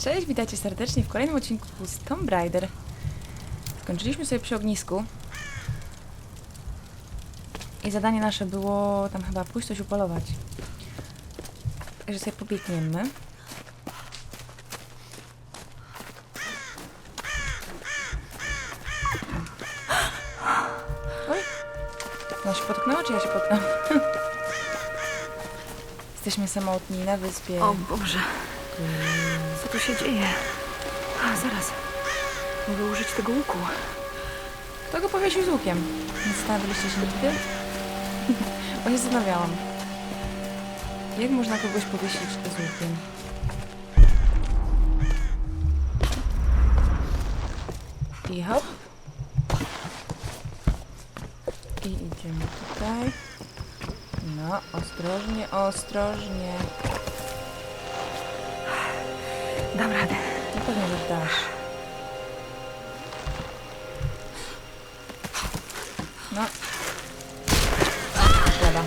Cześć, witajcie serdecznie w kolejnym odcinku z Tomb Raider. Skończyliśmy sobie przy ognisku. I zadanie nasze było tam chyba pójść coś upolować. Także sobie pobiegniemy. Oj. Ona się potknęła, czy ja się potknęłam? Jesteśmy samotni na wyspie. O Boże, co tu się dzieje? A, zaraz. Mogę użyć tego łuku. Kto go powiesił z łukiem? Nie zastanawialiście się nigdy? Bo się zastanawiałam. Jak można kogoś powiesić z łukiem? I hop. I idziemy tutaj. No, ostrożnie, ostrożnie. Dam radę. No pewnie, że dasz. No. Lewa.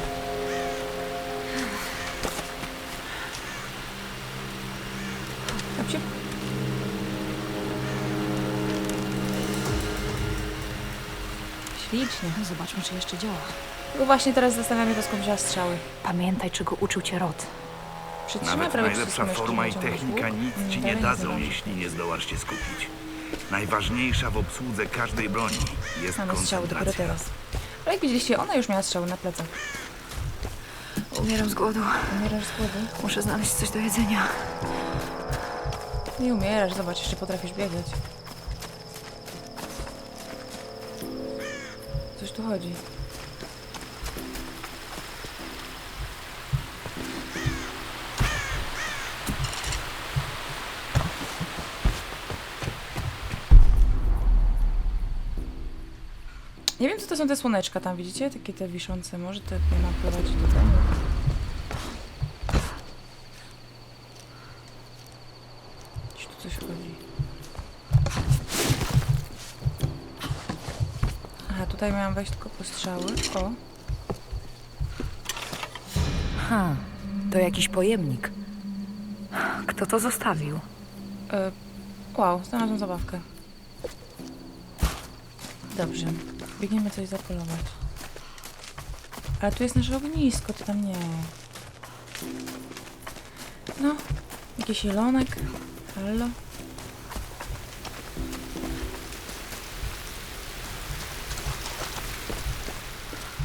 Ślicznie. Zobaczmy, czy jeszcze działa. Tylko właśnie teraz zastanawiam się, skąd wzięła strzały. Pamiętaj, czego uczył cię Rod. Przytrzymaj Nawet prawie najlepsza forma i technika nic ci dalej nie dadzą, jeśli nie zdołasz się skupić. Najważniejsza w obsłudze każdej broni jest Mamy strzały dopiero koncentracja. teraz. Ale jak widzieliście, ona już miała strzały na plecach. Umieram z głodu. Umierasz z głodu? Muszę znaleźć coś do jedzenia. Nie umierasz, zobacz, jeszcze potrafisz biegać. Coś tu chodzi. Nie wiem, co to są te słoneczka tam, widzicie? Takie te wiszące. Może to nie ma prowadzić do domu. Gdzieś tu coś chodzi. Aha, tutaj miałam wejść tylko po strzały. O, Ha, to jakiś pojemnik. Kto to zostawił? e, wow, znalazłam zabawkę. Dobrze, biegniemy coś zapolować. Ale tu jest nasze ognisko, to tam nie. No, jakiś jelonek. Hallo.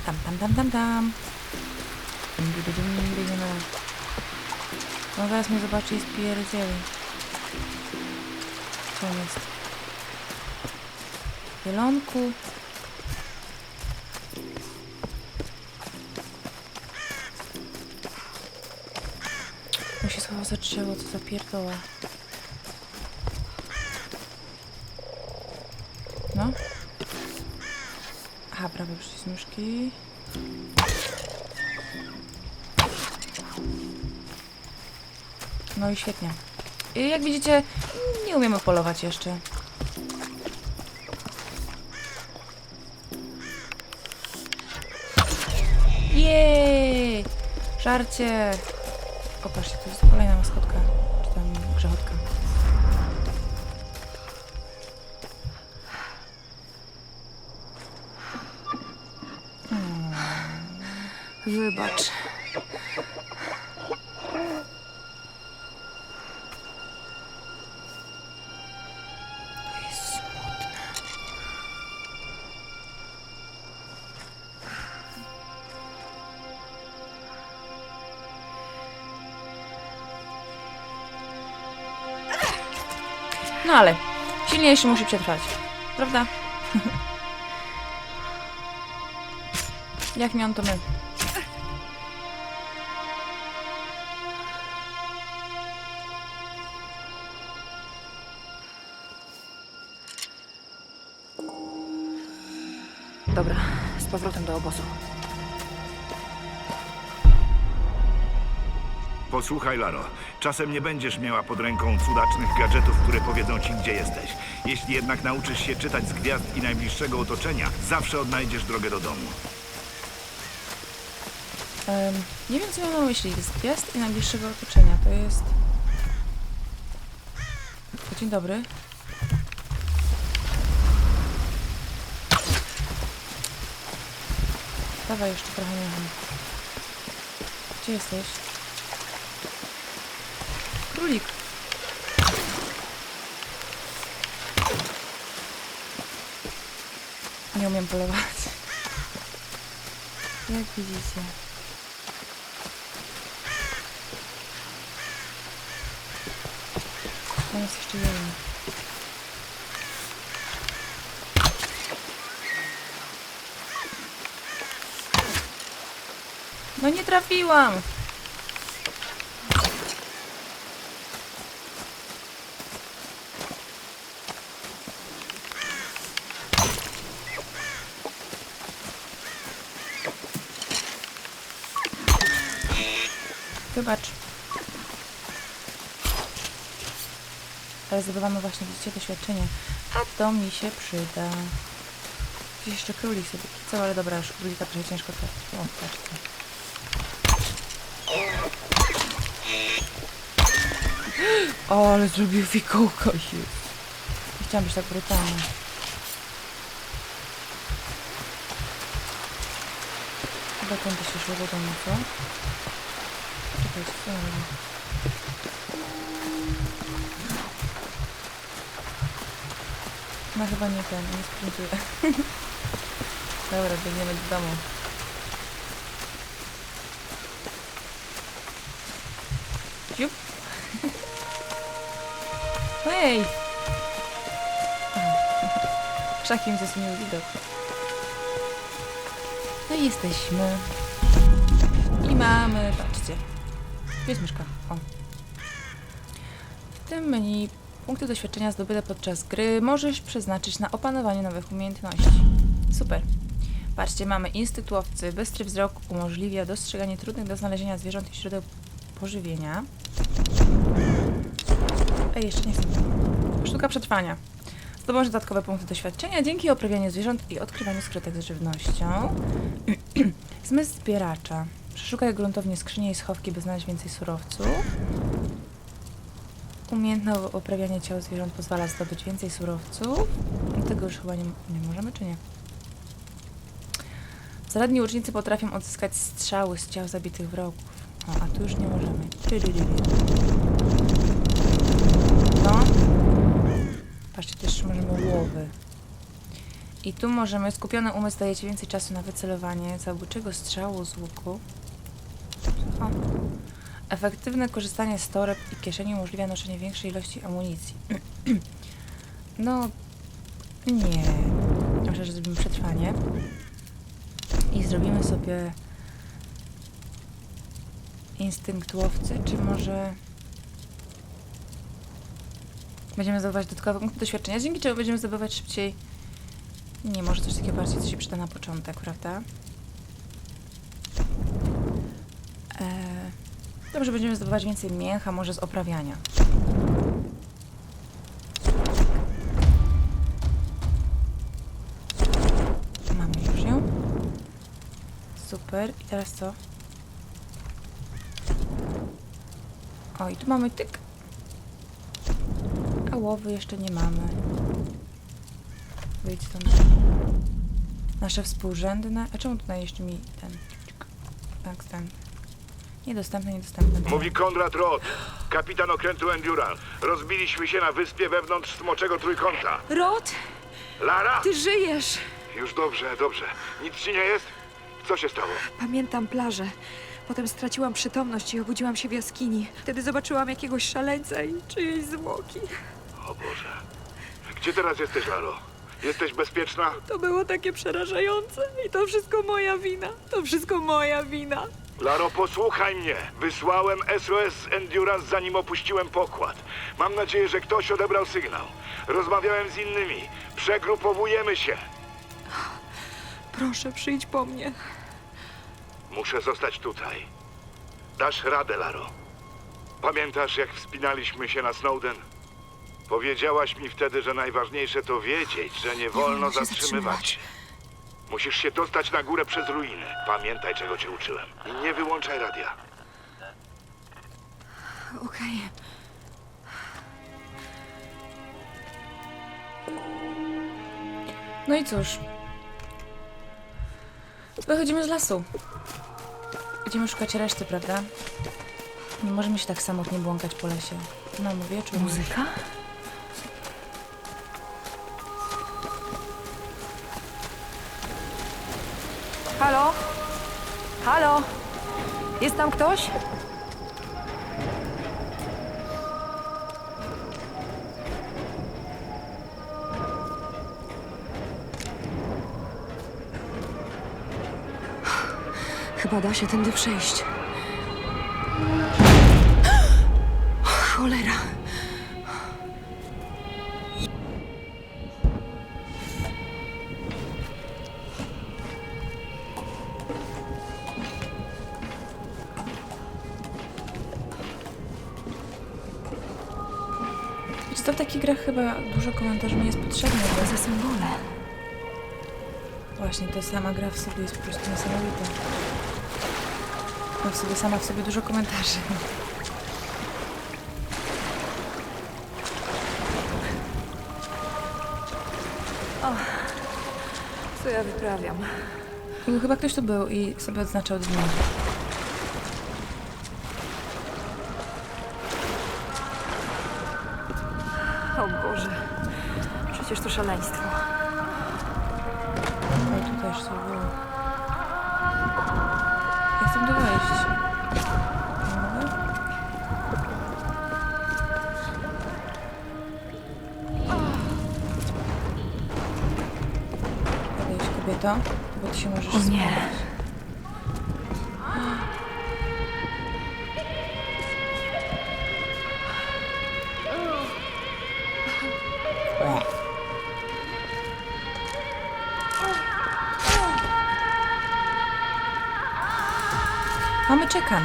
Tam, tam, tam, tam, tam. Biegniemy. No zaraz mnie zobaczy i spierdzieli. Co jest? Zielonku. On się schował za co za pierdoła. No. Aha, prawy przycisk nóżki. No i świetnie. Jak widzicie, nie umiemy polować jeszcze. Żarcie! Popatrzcie, to jest kolejna maskotka. Czy tam grzechotka. Wybacz. Ale silniejszy musi przetrwać, prawda? Jak nie on, to my. Dobra, z powrotem do obozu. Posłuchaj, Laro, czasem nie będziesz miała pod ręką cudacznych gadżetów, które powiedzą ci, gdzie jesteś. Jeśli jednak nauczysz się czytać z gwiazd i najbliższego otoczenia, zawsze odnajdziesz drogę do domu. Nie wiem, co miałam na myśli. Z gwiazd i najbliższego otoczenia. To jest... Dzień dobry. Dawaj jeszcze trochę miecham. Gdzie jesteś? Królik. Nie umiem polować. Jak widzicie. Tam jest jeszcze jeden. No nie trafiłam! Wybacz. Ale zdobywamy właśnie, widzicie, doświadczenie. A to mi się przyda. Gdzieś jeszcze królik sobie kicał, ale dobra, już królika trochę ciężko trafić. O, patrzcie. O, ale zrobił fikołka, jest. Nie chciałam być tak brutalna. Chyba tędy się szło do domu, co? Czekajcie, co ja robię? No chyba nie ten, nie sprintuję. Dobra, biegniemy do domu. Ciup. Hej! Krzakiem zasłonił widok. No i jesteśmy. I mamy, patrzcie. Jest myszka? O. W tym menu punkty doświadczenia zdobyte podczas gry możesz przeznaczyć na opanowanie nowych umiejętności. Super. Patrzcie, mamy instynkt łowcy. Bystry wzrok umożliwia dostrzeganie trudnych do znalezienia zwierząt i źródeł pożywienia. Ej, jeszcze nie. Sztuka przetrwania. Zdobądź dodatkowe punkty doświadczenia dzięki oprawianiu zwierząt i odkrywaniu skrytek z żywnością. Zmysł zbieracza. Przeszukaj gruntownie skrzynie i schowki, by znaleźć więcej surowców. Umiejętne oprawianie ciał zwierząt pozwala zdobyć więcej surowców. Tego już chyba nie, nie możemy, czy nie? Zaradni łucznicy potrafią odzyskać strzały z ciał zabitych wrogów. O, a tu już nie możemy. No. Patrzcie, też możemy łowy. I tu możemy, skupiony umysł daje ci więcej czasu na wycelowanie zabójczego strzału z łuku. O. Efektywne korzystanie z toreb i kieszeni umożliwia noszenie większej ilości amunicji. no, nie. Myślę, że zrobimy przetrwanie. I zrobimy sobie instynkt łowcy, czy może będziemy zdobywać dodatkowe punkty doświadczenia, dzięki czemu będziemy zdobywać szybciej. Nie, może coś takiego bardziej, co się przyda na początek, prawda? Dobrze, będziemy zdobywać więcej mięcha, może z oprawiania. Mamy już ją. Super. I teraz co? O, i tu mamy tyk. A łowy jeszcze nie mamy. Wyjdź stąd. Nasze współrzędne. A czemu tutaj jeszcze mi ten. Tak, ten. Niedostępny, niedostępny. Mówi Konrad Roth, kapitan okrętu Endurance. Rozbiliśmy się na wyspie wewnątrz Smoczego Trójkąta. Rod, Lara! ty żyjesz! Już dobrze, dobrze. Nic ci nie jest? Co się stało? Pamiętam plażę. Potem straciłam przytomność i obudziłam się w jaskini. Wtedy zobaczyłam jakiegoś szaleńca i czyjeś zwłoki. O Boże. Gdzie teraz jesteś, Laro? Jesteś bezpieczna? To było takie przerażające. I to wszystko moja wina. To wszystko moja wina. Laro, posłuchaj mnie. Wysłałem SOS Endurance, zanim opuściłem pokład. Mam nadzieję, że ktoś odebrał sygnał. Rozmawiałem z innymi. Przegrupowujemy się. Proszę, przyjdź po mnie. Muszę zostać tutaj. Dasz radę, Laro. Pamiętasz, jak wspinaliśmy się na Snowden? Powiedziałaś mi wtedy, że najważniejsze to wiedzieć, że nie wolno wolno się zatrzymywać. Musisz się dostać na górę przez ruiny. Pamiętaj, czego cię uczyłem. I nie wyłączaj radia. Okej. No i cóż. Wychodzimy z lasu. Idziemy szukać reszty, prawda? Nie możemy się tak samotnie błąkać po lesie. No mówię, czy Muzyka? Halo? Halo? Jest tam ktoś? Chyba da się tędy przejść. Cholera. Co, w takich grach chyba dużo komentarzy nie jest potrzebne, Co za symbole? właśnie to sama gra w sobie jest po prostu niesamowita. Ma w sobie sama w sobie dużo komentarzy. Co ja wyprawiam? Chyba ktoś tu był i sobie odznaczał dni. O Boże. Przecież to szaleństwo. Oj, tu też coś było. Ja chcę tu wejść. Nie mogę? Podejdź, kobieto, bo ty się możesz O nie. spalić. Mamy czekan.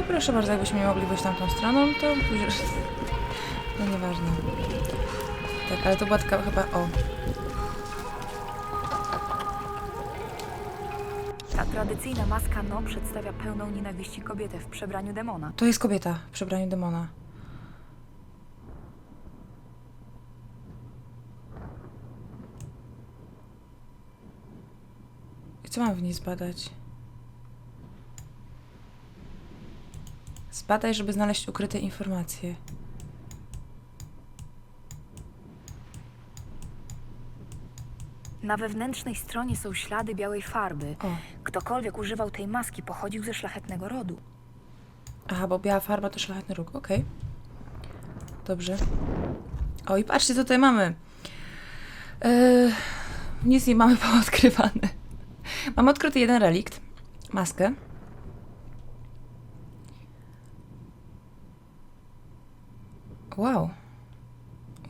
I proszę bardzo, jakbyśmy mogli wyjść tamtą stroną, to później... No nieważne. Tak, ale to była taka chyba... O, Ta tradycyjna maska No przedstawia pełną nienawiści kobietę w przebraniu demona. to jest kobieta w przebraniu demona. Co mam w niej zbadać? Zbadaj, żeby znaleźć ukryte informacje. Na wewnętrznej stronie są ślady białej farby. O, Ktokolwiek używał tej maski pochodził ze szlachetnego rodu. aha, bo biała farba to szlachetny róg, okej. Dobrze. O, i patrzcie, co tutaj mamy. Eee, nic nie mamy poodkrywane. Mamy odkryty jeden relikt. Maskę. Wow.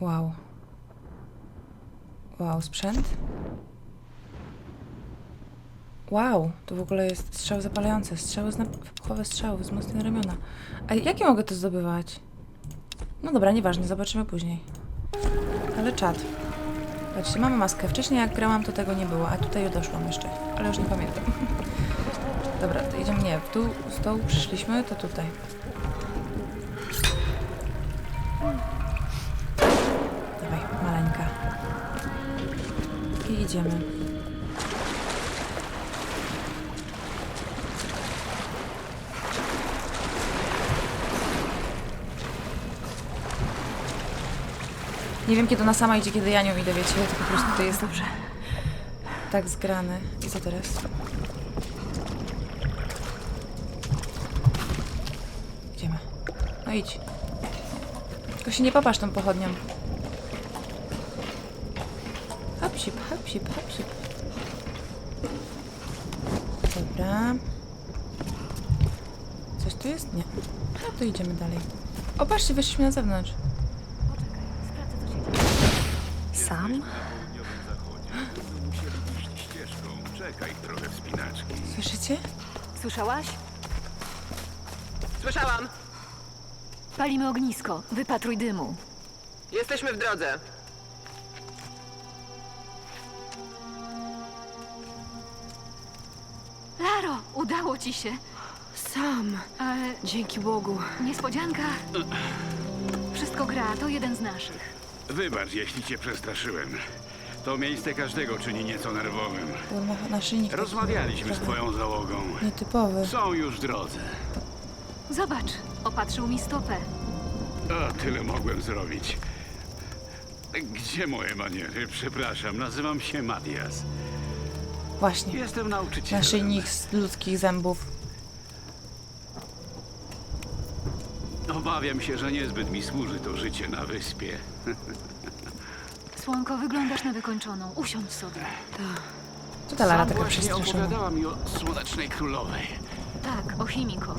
Wow. Wow, sprzęt. Wow, to w ogóle jest strzał zapalający. Strzały z wybuchowe strzały, wzmocnione ramiona. A jak ja mogę to zdobywać? No dobra, nieważne, zobaczymy później. Ale czad. Patrzcie, mamy maskę. Wcześniej jak grałam, to tego nie było, a tutaj doszłam jeszcze. Ale już nie pamiętam. Dobra, to idziemy, nie, dół, z dołu przyszliśmy, to tutaj. Dawaj, maleńka. I idziemy. Nie wiem, kiedy ona sama idzie, kiedy ja nią idę, wiecie? To po prostu to jest Dobrze. tak zgrane. I co teraz? Idziemy. No idź. Tylko się nie popatrz tą pochodnią. Hapsip, hapsip, hapsip. Dobra. Coś tu jest? Nie. No to idziemy dalej. O, patrzcie, weszliśmy na zewnątrz. Sam? Czekaj trochę wspinaczki. Słyszycie? Słyszałaś? Słyszałam! Palimy ognisko. Wypatruj dymu. Jesteśmy w drodze. Laro, udało ci się. Sam. E, Dzięki Bogu. niespodzianka. Wszystko gra, to jeden z naszych. Wybacz, jeśli cię przestraszyłem. To miejsce każdego czyni nieco nerwowym. Naszyjnik taki Rozmawialiśmy z trochę twoją załogą. Nietypowy. Są już w drodze. Zobacz, opatrzył mi stopę. O, tyle mogłem zrobić. Gdzie moje maniery? Przepraszam, nazywam się Matias. Właśnie. Jestem nauczycielem. Naszyjnik z ludzkich zębów. Obawiam się, że niezbyt mi służy to życie na wyspie. Słonko, wyglądasz na wykończoną. Usiądź sobie. Co ta Lara taka właśnie przestraszona? opowiadała mi o Słonecznej Królowej. Tak, o Chimiko.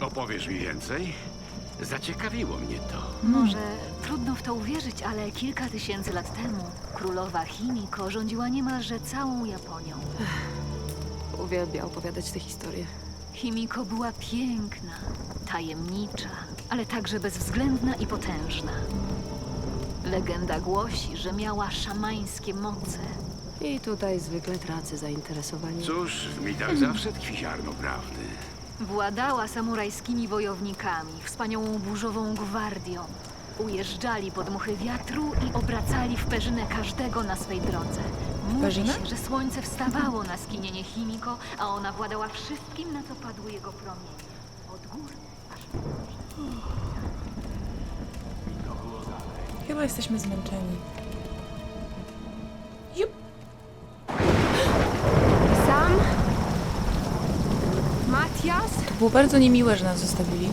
Opowiesz mi więcej? Zaciekawiło mnie to. Może trudno w to uwierzyć, ale kilka tysięcy lat temu królowa Chimiko rządziła niemalże całą Japonią. Uwielbia opowiadać te historie. Chimiko była piękna, tajemnicza, ale także bezwzględna i potężna. Legenda głosi, że miała szamańskie moce. I tutaj zwykle tracę zainteresowanie. Cóż, w mitach zawsze tkwi ziarno prawdy. Władała samurajskimi wojownikami, wspaniałą burzową gwardią. Ujeżdżali pod muchy wiatru i obracali w perzynę każdego na swej drodze. Mówi Perzynę? się, że słońce wstawało na skinienie Chimiko, a ona władała wszystkim, na co padły jego promienie. Od gór aż po morze. Chyba jesteśmy zmęczeni. Jup. Sam? Matias? To było bardzo niemiłe, że nas zostawili.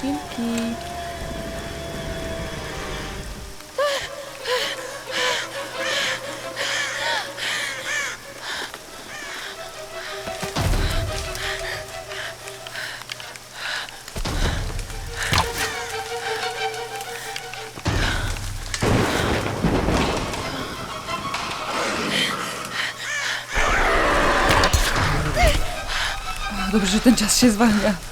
Pinki. Dobrze, że ten czas się zwalnia.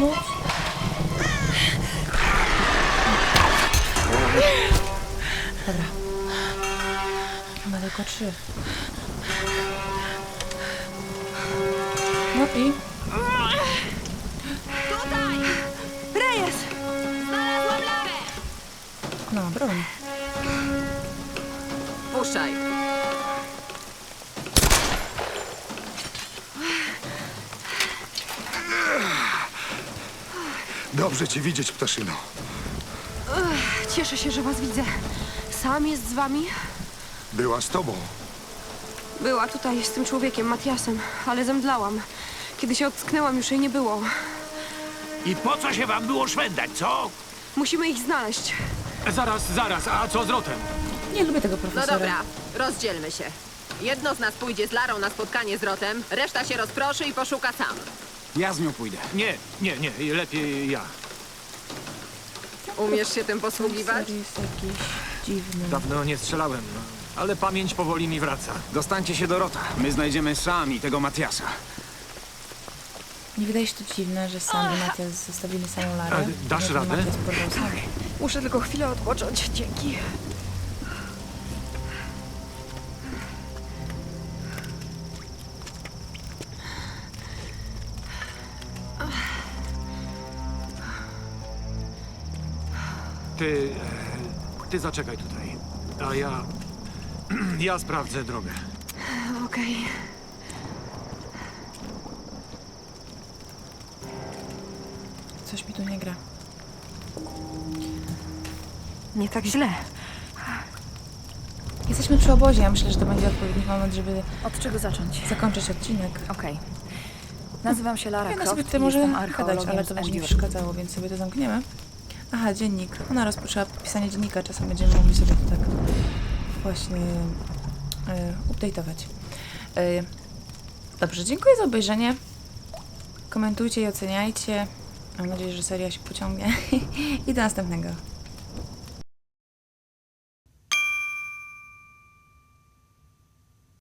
Przyszedł mi pomóc? Dobra. Ma tylko trzy. No i? Dobrze cię widzieć, ptaszyno. Cieszę się, że was widzę. Sam jest z wami? Była z tobą. Była tutaj z tym człowiekiem, Matiasem, ale zemdlałam. Kiedy się ocknęłam, już jej nie było. I po co się wam było szwendać, co? Musimy ich znaleźć. Zaraz, zaraz, a co z Rotem? Nie lubię tego No profesora. dobra, rozdzielmy się. Jedno z nas pójdzie z Larą na spotkanie z Rotem, reszta się rozproszy i poszuka sam. Ja z nią pójdę. Nie, nie, nie, lepiej ja. Umiesz się tym posługiwać? Profesor jest jakiś dziwny. Dawno nie strzelałem, no, ale pamięć powoli mi wraca. Dostańcie się do Rota. My znajdziemy sami tego Matiasa. Nie wydaje się to dziwne, że sam i Matias zostawili samą Larę. Ale dasz radę? Matias porwał sam. Muszę tylko chwilę odpocząć. Dzięki. Ty, e, ty zaczekaj tutaj, a ja, ja sprawdzę drogę. Okej. Coś mi tu nie gra. Nie tak źle. Jesteśmy przy obozie. Ja myślę, że to będzie odpowiedni moment, żeby Od czego zacząć? zakończyć odcinek. Okej. Nazywam się Lara Ja Croft sobie i tutaj może jestem gadać, archeologiem ale z to będzie mi przeszkadzało, więc sobie to zamkniemy. Aha, dziennik. Ona rozpoczęła pisanie dziennika, czasem będziemy mogli sobie to tak właśnie e, update'ować. E, dobrze, dziękuję za obejrzenie. Komentujcie i oceniajcie. Mam nadzieję, że seria się pociągnie. I do następnego.